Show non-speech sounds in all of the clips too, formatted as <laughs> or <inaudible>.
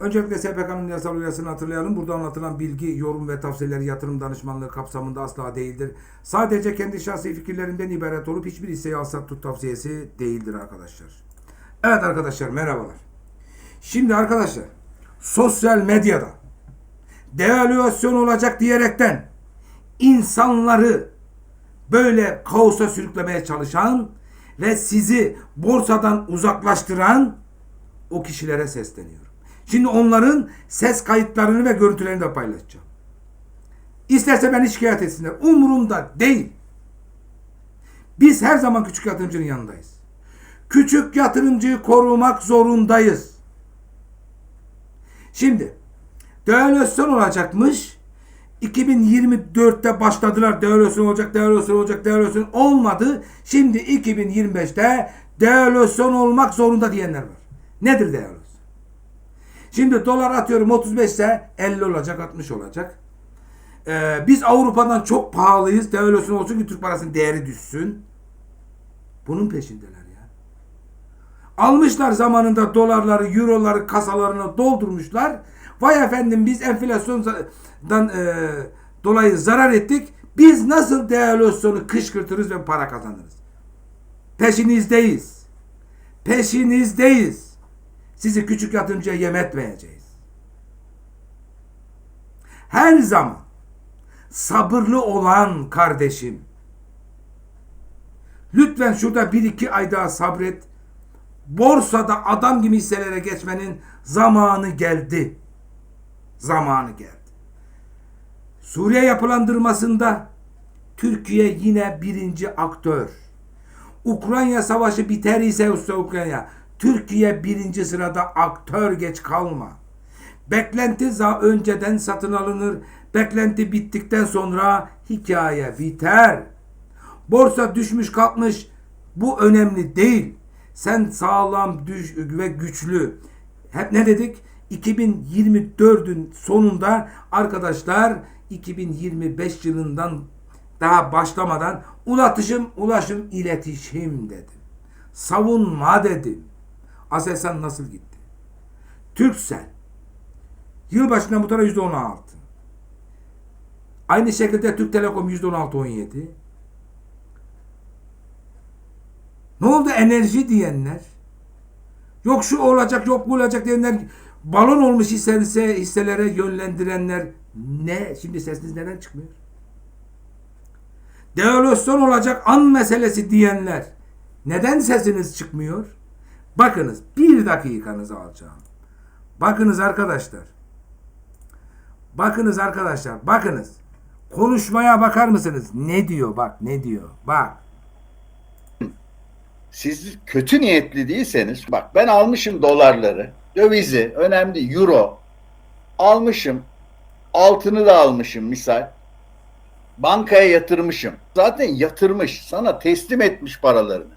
Öncelikle SPK'nın yasal uyarısını hatırlayalım. Burada anlatılan bilgi, yorum ve tavsiyeler yatırım danışmanlığı kapsamında asla değildir. Sadece kendi şahsi fikirlerinden ibaret olup hiçbir hisseyi al sat tut tavsiyesi değildir arkadaşlar. Evet arkadaşlar merhabalar. Şimdi arkadaşlar sosyal medyada devalüasyon olacak diyerekten insanları böyle kaosa sürüklemeye çalışan ve sizi borsadan uzaklaştıran o kişilere sesleniyorum. Şimdi onların ses kayıtlarını ve görüntülerini de paylaşacağım. İsterse beni şikayet etsinler. Umurumda değil. Biz her zaman küçük yatırımcının yanındayız. Küçük yatırımcıyı korumak zorundayız. Şimdi devalüasyon olacakmış. 2024'te başladılar devalüasyon olacak, devalüasyon olacak, devalüasyon olmadı. Şimdi 2025'te devalüasyon olmak zorunda diyenler var. Nedir devalüasyon? Şimdi dolar atıyorum 35 ise 50 olacak, 60 olacak. Ee, biz Avrupa'dan çok pahalıyız. Devalüasyon olsun ki Türk parasının değeri düşsün. Bunun peşindeler ya. Almışlar zamanında dolarları, euroları kasalarına doldurmuşlar. Vay efendim biz enflasyondan e, dolayı zarar ettik. Biz nasıl devalüasyonu kışkırtırız ve para kazanırız? Peşinizdeyiz. Peşinizdeyiz. Sizi küçük yatırımcıya yem etmeyeceğiz. Her zaman sabırlı olan kardeşim. Lütfen şurada bir iki ay daha sabret. Borsada adam gibi hisselere geçmenin zamanı geldi. Zamanı geldi. Suriye yapılandırmasında Türkiye yine birinci aktör. Ukrayna savaşı biter ise Ukrayna Türkiye birinci sırada aktör geç kalma. Beklenti önceden satın alınır. Beklenti bittikten sonra hikaye biter. Borsa düşmüş kalkmış. Bu önemli değil. Sen sağlam düş ve güçlü. Hep ne dedik? 2024'ün sonunda arkadaşlar 2025 yılından daha başlamadan ulaşım, ulaşım, iletişim dedim. Savunma dedim. Aselsan nasıl gitti? Türksel. Yılbaşından bu tarafa yüzde on altı. Aynı şekilde Türk Telekom yüzde on altı on yedi. Ne oldu enerji diyenler? Yok şu olacak yok bu olacak diyenler balon olmuş hisse, hisselere yönlendirenler ne? Şimdi sesiniz neden çıkmıyor? Devalüasyon olacak an meselesi diyenler neden sesiniz çıkmıyor? Bakınız bir dakikanızı alacağım. Bakınız arkadaşlar. Bakınız arkadaşlar. Bakınız. Konuşmaya bakar mısınız? Ne diyor bak ne diyor. Bak. Siz kötü niyetli değilseniz bak ben almışım dolarları, dövizi, önemli euro almışım. Altını da almışım misal. Bankaya yatırmışım. Zaten yatırmış, sana teslim etmiş paralarını.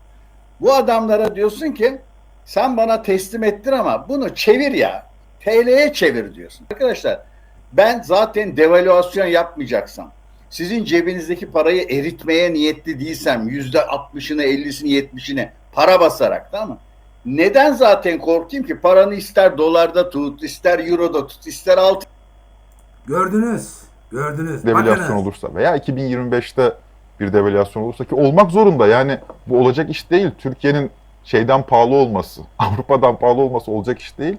Bu adamlara diyorsun ki sen bana teslim ettin ama bunu çevir ya. TL'ye çevir diyorsun. Arkadaşlar ben zaten devalüasyon yapmayacaksam sizin cebinizdeki parayı eritmeye niyetli değilsem yüzde altmışını, ellisini, yetmişini para basarak tamam mı? Neden zaten korkayım ki? Paranı ister dolarda tut, ister euroda tut, ister altın Gördünüz. Gördünüz. devalüasyon Bakınız. olursa veya 2025'te bir devalüasyon olursa ki olmak zorunda yani bu olacak iş değil. Türkiye'nin şeyden pahalı olması, <laughs> Avrupa'dan pahalı olması olacak iş değil.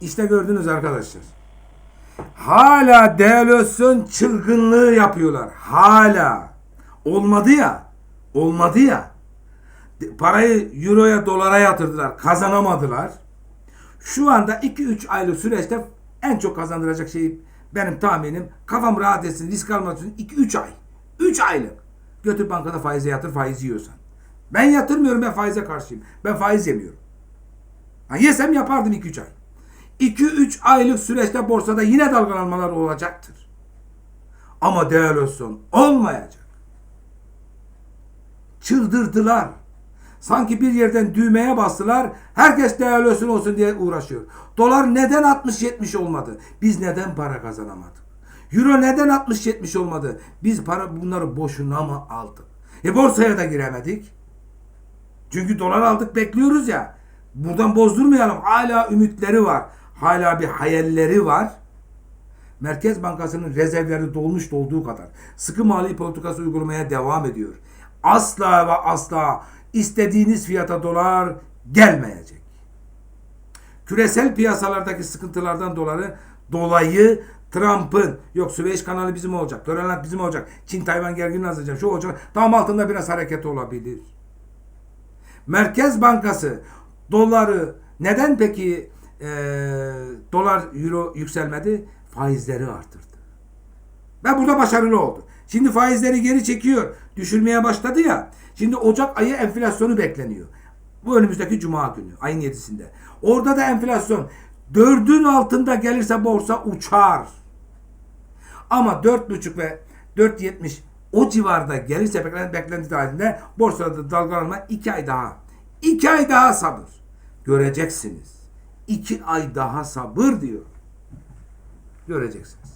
İşte gördünüz arkadaşlar. Hala devalüasyon çılgınlığı yapıyorlar. Hala. Olmadı ya. Olmadı ya. Parayı euroya dolara yatırdılar. Kazanamadılar. Şu anda 2-3 aylık süreçte en çok kazandıracak şey benim tahminim kafam rahat etsin risk almak için 2-3 ay. 3 aylık. Götür bankada faize yatır faiz yiyorsan. Ben yatırmıyorum ben faize karşıyım. Ben faiz yemiyorum. Ha, yesem yapardım 2-3 ay. 2-3 aylık süreçte borsada yine dalgalanmalar olacaktır. Ama devalüasyon olmayacak. Çıldırdılar. Sanki bir yerden düğmeye bastılar. Herkes devalüasyon olsun diye uğraşıyor. Dolar neden 60-70 olmadı? Biz neden para kazanamadık? Euro neden 60-70 olmadı? Biz para bunları boşuna mı aldık? E borsaya da giremedik. Çünkü dolar aldık bekliyoruz ya. Buradan bozdurmayalım. Hala ümitleri var. Hala bir hayalleri var. Merkez Bankası'nın rezervleri dolmuş olduğu kadar sıkı mali politikası uygulamaya devam ediyor. Asla ve asla istediğiniz fiyata dolar gelmeyecek. Küresel piyasalardaki sıkıntılardan dolayı dolayı Trump'ın yok Süveyş kanalı bizim olacak, Grönland bizim olacak, Çin Tayvan gerginliği azalacak, şu olacak. Tam altında biraz hareket olabilir. Merkez Bankası doları neden peki eee, dolar euro yükselmedi? Faizleri artırdı. Ve burada başarılı oldu. Şimdi faizleri geri çekiyor. Düşürmeye başladı ya. Şimdi Ocak ayı enflasyonu bekleniyor. Bu önümüzdeki Cuma günü. Ayın 7'sinde. Orada da enflasyon dördün altında gelirse borsa uçar. Ama 4.5 ve 4.70 o civarda gelirse beklenti, beklenti dahilinde borsada dalgalanma 2 ay daha. 2 ay daha sabır. Göreceksiniz. 2 ay daha sabır diyor. Göreceksiniz.